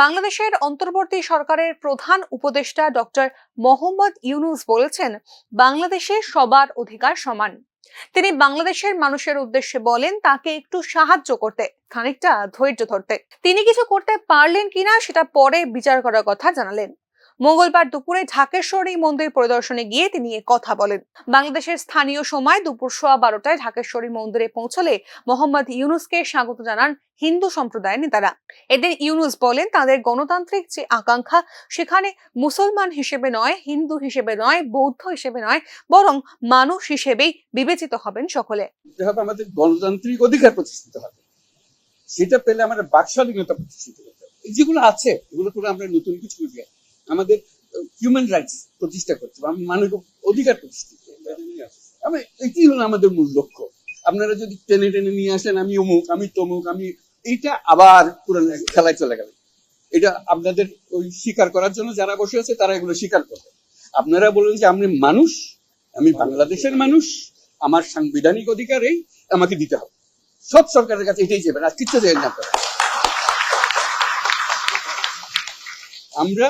বাংলাদেশের অন্তর্বর্তী সরকারের প্রধান উপদেষ্টা ডক্টর মোহাম্মদ ইউনুস বলেছেন, বাংলাদেশে সবার অধিকার সমান। তিনি বাংলাদেশের মানুষের উদ্দেশ্যে বলেন, তাকে একটু সাহায্য করতে, খানিকটা ধৈর্য ধরতে। তিনি কিছু করতে পারলেন কিনা, সেটা পরে বিচার করার কথা জানালেন। মঙ্গলবার দুপুরে ঢাকেশ্বরী মন্দির পরিদর্শনে গিয়ে তিনি কথা বলেন। বাংলাদেশের স্থানীয় সময় দুপুর সোয়া বারোটায় ঢাকেশ্বরী মন্দিরে পৌঁছলে মোহাম্মদ ইউনুসকে স্বাগত জানান হিন্দু সম্প্রদায়ের নেতারা। এদিন ইউনুস বলেন, তাদের গণতান্ত্রিক যে আকাঙ্ক্ষা, সেখানে মুসলমান হিসেবে নয়, হিন্দু হিসেবে নয়, বৌদ্ধ হিসেবে নয়, বরং মানুষ হিসেবেই বিবেচিত হবেন সকলে। আমাদের গণতান্ত্রিক অধিকার প্রতিষ্ঠিত হবে, সেটা পেলে আমাদের বাক স্বাধীনতা প্রতিষ্ঠিত করতে হবে। যেগুলো আছে এগুলো করে আমরা নতুন কিছু। আমাদের হিউম্যান রাইটস প্রতিষ্ঠা করতে হবে, আমি মানব অধিকার প্রতিষ্ঠা আমি, এটি হলো আমাদের মূল লক্ষ্য। আপনারা যদি টেনে টেনে নিয়ে আসেন, আমি অমুক, আমি তমুক, আমি, এইটা আবার পুরো খেলায় চলে গেল। এটা আপনাদের ওই স্বীকার করার জন্য যারা বসে আছে, তারা এগুলো স্বীকার করবে। আপনারা বলুন যে আমি মানুষ, আমি বাংলাদেশের মানুষ, আমার সাংবিধানিক অধিকার এই, আমাকে দিতে হবে। সব সরকারের কাছে এটাই যাবেন আর কিচ্ছু দেবেন না আমরা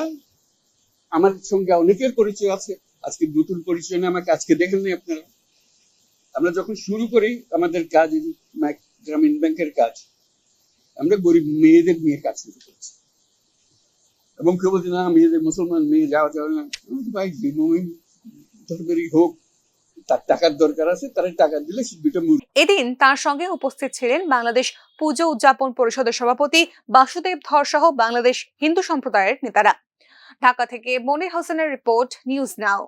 আমার সঙ্গে অনেকের পরিচয় আছে। আজকে নতুন পরিচয় নিয়ে আমাকে আজকে দেখেন নি আপনারা। আমরা যখন শুরু করি আমাদের কাজ গ্রামীণ ব্যাংকের কাজ, আমরা গরিব মেয়েদের নিয়ে কাজ শুরু করেছি। এবং কেউ বলছে, না, মেয়েদের মুসলমান মেয়ে যাওয়া যাবে না। ভাই যে নয় ধর্মেরই হোক। তার টাকার দরকার আছে তারা টাকা দিলে দুটো মুরগি এদিন তার সঙ্গে উপস্থিত ছিলেন বাংলাদেশ পুজো উদযাপন পরিষদের সভাপতি বাসুদেব ধর সহ বাংলাদেশ হিন্দু সম্প্রদায়ের নেতারা। ঢাকা থেকে মনির হোসেনের রিপোর্ট নিউজ নাও।